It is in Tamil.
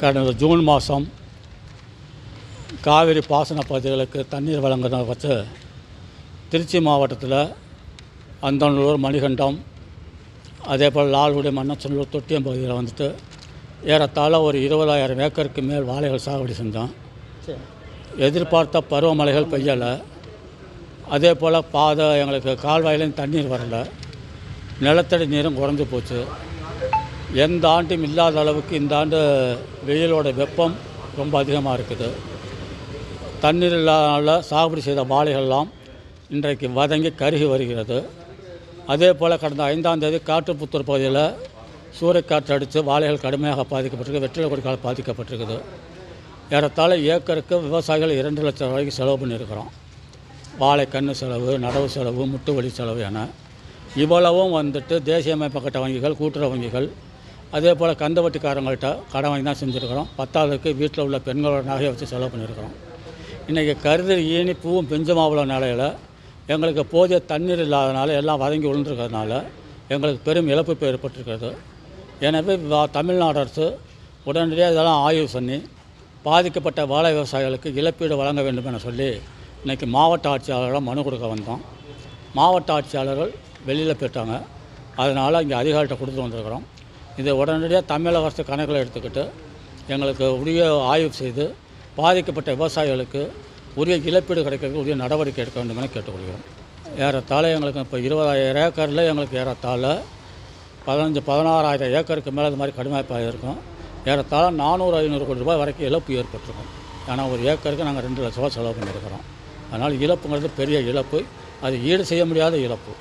கடந்த ஜூன் மாதம் காவிரி பாசன பகுதிகளுக்கு தண்ணீர் வழங்குறத வச்சு திருச்சி மாவட்டத்தில் அந்தநல்லூர் மணிகண்டம் அதே போல் லால்குடி மன்னச்சநல்லூர் தொட்டியம் பகுதியில் வந்துட்டு ஏறத்தாழ ஒரு இருபதாயிரம் ஏக்கருக்கு மேல் வாழைகள் சாகுபடி செஞ்சோம். எதிர்பார்த்த பருவமழைகள் பெய்யலை. அதே போல் பாதை எங்களுக்கு கால்வாயிலையும் தண்ணீர் வரலை. நிலத்தடி நீரும் குறைஞ்சி போச்சு. எந்த ஆண்டும் இல்லாத அளவுக்கு இந்த ஆண்டு வெயிலோட வெப்பம் ரொம்ப அதிகமாக இருக்குது. தண்ணீர் இல்லாதனால சாகுபடி செய்த வாழைகள்லாம் இன்றைக்கு வதங்கி கருகி வருகிறது. அதே போல் கடந்த ஐந்தாம் தேதி காட்டுப்புத்தூர் பகுதியில் சூறைக்காற்று அடித்து வாழைகள் கடுமையாக பாதிக்கப்பட்டிருக்கு வெற்றிலை கொடிக்கால் பாதிக்கப்பட்டிருக்குது. ஏறத்தாழ ஏக்கருக்கு விவசாயிகள் இரண்டு லட்சம் ரூபாய்க்கு செலவு பண்ணியிருக்கிறோம். வாழை கன்று செலவு நடவு செலவு முட்டு வலி செலவு என இவ்வளவும் வந்துட்டு தேசிய அமைப்பக்கட்ட வங்கிகள் கூட்டுறவு வங்கிகள் அதே போல் கந்தவட்டிக்காரங்கள்ட்ட கடன் வாங்கி தான் செஞ்சுருக்கிறோம். பத்தாவதுக்கு வீட்டில் உள்ள பெண்களோட நகையை வச்சு செலவு பண்ணியிருக்கிறோம். இன்றைக்கி கருதல் ஈனி பூவும் பெஞ்சமாவுள்ள நிலையில் எங்களுக்கு போதிய தண்ணீர் இல்லாதனால எல்லாம் வதங்கி விழுந்திருக்கிறதுனால எங்களுக்கு பெரும் இழப்பு ஏற்பட்டிருக்கிறது. எனவே வா- தமிழ்நாடு அரசு உடனடியாக இதெல்லாம் ஆய்வு பண்ணி பாதிக்கப்பட்ட வாழை விவசாயிகளுக்கு இழப்பீடு வழங்க வேண்டும் என சொல்லி இன்றைக்கி மாவட்ட ஆட்சியாளரிடம் மனு கொடுக்க வந்தோம். மாவட்ட ஆட்சியாளர்கள் வெளியில் போயிட்டாங்க. அதனால் இங்கே அதிகாரிகிட்ட கொடுத்து வந்திருக்கிறோம். இதை உடனடியாக தமிழக அரசு கணக்கில் எடுத்துக்கிட்டு எங்களுக்கு உரிய ஆய்வு செய்து பாதிக்கப்பட்ட விவசாயிகளுக்கு உரிய இழப்பீடு கிடைக்கிறதுக்கு உரிய நடவடிக்கை எடுக்க வேண்டும் என கேட்டுக்கொள்கிறோம். ஏறத்தாழ எங்களுக்கு இப்போ இருபதாயிரம் ஏக்கரில் எங்களுக்கு ஏறத்தாழ பதினஞ்சு பதினாறாயிரம் ஏக்கருக்கு மேலே இது மாதிரி கடுமையாக இருக்கும் ஏறத்தாழ நானூறு ஐநூறு கோடி ரூபாய் வரைக்கும் இழப்பு ஏற்பட்டிருக்கும். ஏன்னா ஒரு ஏக்கருக்கு நாங்கள் ரெண்டு லட்ச ரூபா செலவு பண்ணியிருக்கிறோம். அதனால் இழப்புங்கிறது பெரிய இழப்பு. அது ஈடு செய்ய முடியாத இழப்பு.